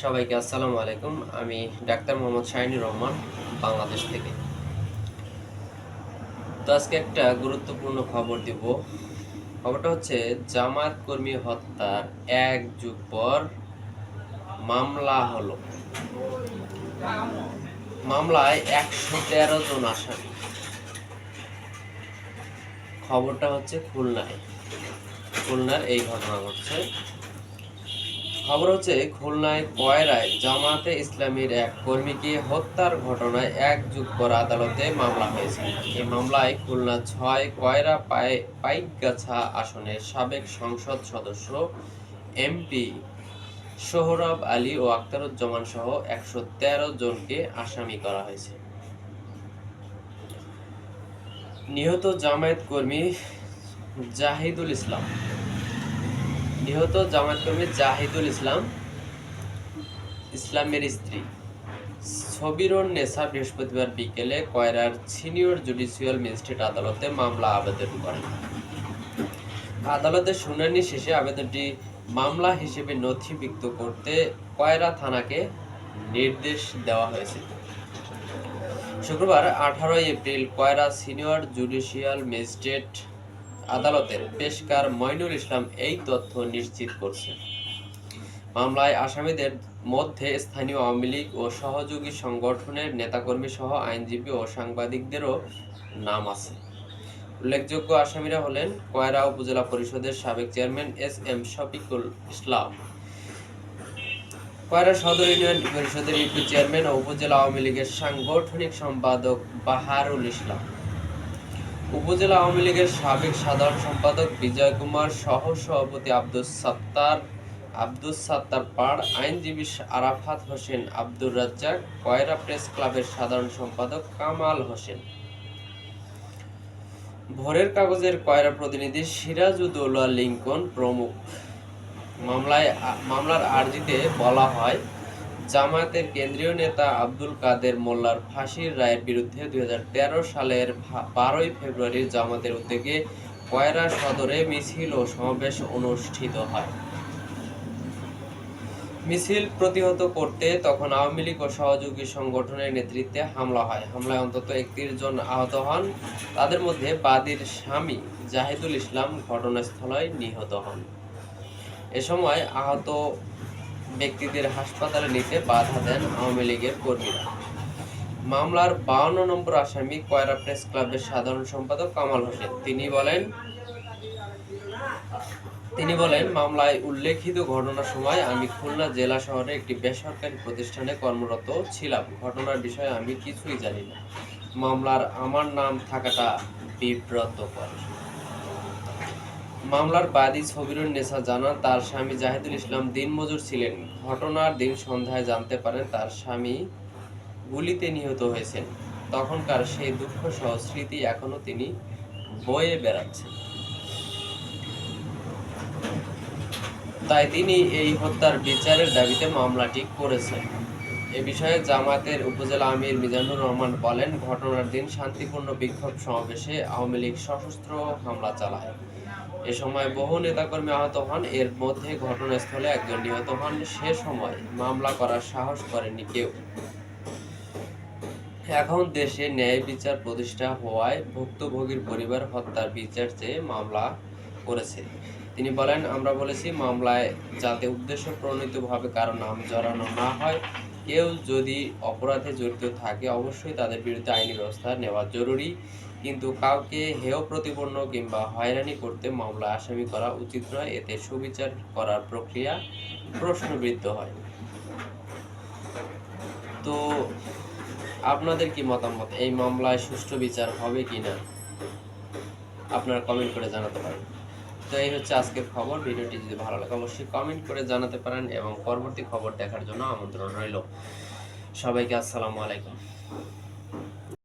সবাইকে আসসালামু আলাইকুম। আমি ডাক্তার মোহাম্মদ শাহিনুর রহমান, বাংলাদেশ থেকে। তো আজকে একটা গুরুত্বপূর্ণ খবর দিব। খবরটা হচ্ছে জামাত কর্মী হত্যার এক যুগ পর মামলা হলো। মামলায় একশো তেরো জন আসামি। খবরটা হচ্ছে খুলনায়। খুলনার এই ঘটনা ঘটছে। খবর হচ্ছে, খুলনায় কয়রায় জামাতে ইসলামীর এক কর্মীকে হত্যার ঘটনায় এক যুগ পর আদালতে মামলা হয়েছে। এই মামলায় খুলনা ছয় কয়রা পাই- পাইকগাছা আসনের সাবেক সংসদ সদস্য এমপি সোহরাব আলী ও আখতারুজ্জামান সহ একশো তেরো জনকে আসামি করা হয়েছে। নিহত জামায়াত কর্মী জাহিদুল ইসলাম নিহত জামায়াত কর্মী জাহিদুল ইসলাম, ইসলামের স্ত্রী। ছবিরন নেসা বৃহস্পতিবার বিকেলে কয়রার সিনিয়র জুডিশিয়াল ম্যাজিস্ট্রেট আদালতে মামলা আবেদন করেন। আদালতের শুনানি শেষে আবেদনটি মামলা হিসেবে নথিভুক্ত করতে কয়রা থানাকে নির্দেশ দেওয়া হয়েছে। শুক্রবার আঠারোই April Koyra senior judicial magistrate আদালতের পেশকার মইনুল ইসলাম এই তথ্য নিশ্চিত করছে মামলায় আসামিদের মধ্যে স্থানীয় আওয়ামী লীগ ও সহযোগী সংগঠনের নেতাকর্মী সহ আইনজীবী ও সাংবাদিকদেরও নাম আছে। উল্লেখযোগ্য আসামিরা হলেন কয়রা উপজেলা পরিষদের সাবেক chairman S M Shafiqul Islam. Koyra সদর ইউনিয়ন পরিষদের ইউপি চেয়ারম্যান ও উপজেলা আওয়ামী লীগের সাংগঠনিক সম্পাদক বাহারুল ইসলাম। উপজেলা আওয়ামী লীগের সাবেক সাধারণ সম্পাদক বিজয় কুমার সহ সভাপতি আব্দুস সাত্তার আব্দুস সাত্তার পাড় আইনজীবী আরাফাত হোসেন, আব্দুর রাজ্জাক, কয়রা প্রেস ক্লাবের সাধারণ সম্পাদক কামাল হোসেন। ভোরের কাগজের কয়রা প্রতিনিধি সিরাজউদ্দৌলা লিঙ্কন প্রমুখ। মামলায় মামলার আর্জিতে বলা হয় জামায়াতের কেন্দ্রীয় নেতা আব্দুল কাদের মোল্লার ফাঁসির রায়ের বিরুদ্ধে দুই সালের বারোই ফেব্রুয়ারি জামাতের উদ্যোগে কয়রা সদরে মিছিল ও সমাবেশ অনুষ্ঠিত হয়। মিছিল প্রতিহত করতে তখন আওয়ামী লীগ ও সহযোগী সংগঠনের নেতৃত্বে হামলা হয়। হামলায় অন্তত একত্রিশ জন আহত হন। তাদের মধ্যে বাদীর স্বামী জাহিদুল ইসলাম ঘটনাস্থলে নিহত হন। এ সময় আহত ব্যক্তিদের হাসপাতালে নিতে বাধা দেন আওয়ামী লীগের কর্মীরা। মামলার বাউন্ন নম্বর আসামি কয়রা প্রেস ক্লাবের সাধারণ সম্পাদক কামাল হোসেন। তিনি বলেন তিনি বলেন, মামলায় উল্লেখিত ঘটনার সময় আমি খুলনা জেলা শহরে একটি বেসরকারি প্রতিষ্ঠানে কর্মরত ছিলাম। ঘটনার বিষয়ে আমি কিছুই জানি না। মামলার আমার নাম থাকাটা বিব্রতকর। মামলার বাদী ছবিরুন নেসা জানান, তার স্বামী জাহিদুল ইসলাম দিনমজুর ছিলেন। ঘটনার দিন সন্ধ্যায় জানতে পারেন, তার স্বামী গুলিতে নিহত হয়েছেন। তখনকার সেই দুঃখ সহ স্মৃতি এখনও তিনি বয়ে বেড়াচ্ছেন। তাই তিনি এই হত্যার বিচারের দাবিতে মামলাটি করেছেন। এ বিষয়ে জামাতের উপজেলা আমির মিজানুর রহমান বলেন, ঘটনার দিন শান্তিপূর্ণ বিক্ষোভ সমাবেশে আওয়ামী লীগ সশস্ত্র হামলা চালায়। এ সময় বহু নেতাকর্মী আহত হন। এর মধ্যে ঘটনাস্থলে একজন নিহত হন। সে সময় মামলা করার সাহস করেনি কেউ। এখন দেশে ন্যায় বিচার প্রতিষ্ঠা হওয়ায় ভুক্তভোগীর পরিবার হত্যার বিচার চেয়ে মামলা করেছে। তিনি বলেন, আমরা বলেছি, মামলায় যাতে উদ্দেশ্য প্রণীতভাবে কারও নাম জড়ানো না হয়, কেউ যদি অপরাধে জড়িত থাকে, অবশ্যই তাদের বিরুদ্ধে আইনি ব্যবস্থা নেওয়া জরুরি। কিন্তু কাউকে হেয় প্রতিপন্ন কিংবা হয়রানি করতে মামলা আসামি করা উচিত নয়, এতে সুবিচার করার প্রক্রিয়া প্রশ্নবিদ্ধ হয়। তো আপনাদের কি মতামত? এই মামলায় সুষ্ঠু বিচার হবে কি না আপনারা কমেন্ট করে জানাতে পারেন। তো এই হচ্ছে আজকের খবর। ভিডিওটি যদি ভালো লাগে, অবশ্যই কমেন্ট করে জানাতে পারেন এবং পরবর্তী খবর দেখার জন্য আমন্ত্রণ রইল। সবাইকে আসসালামু আলাইকুম।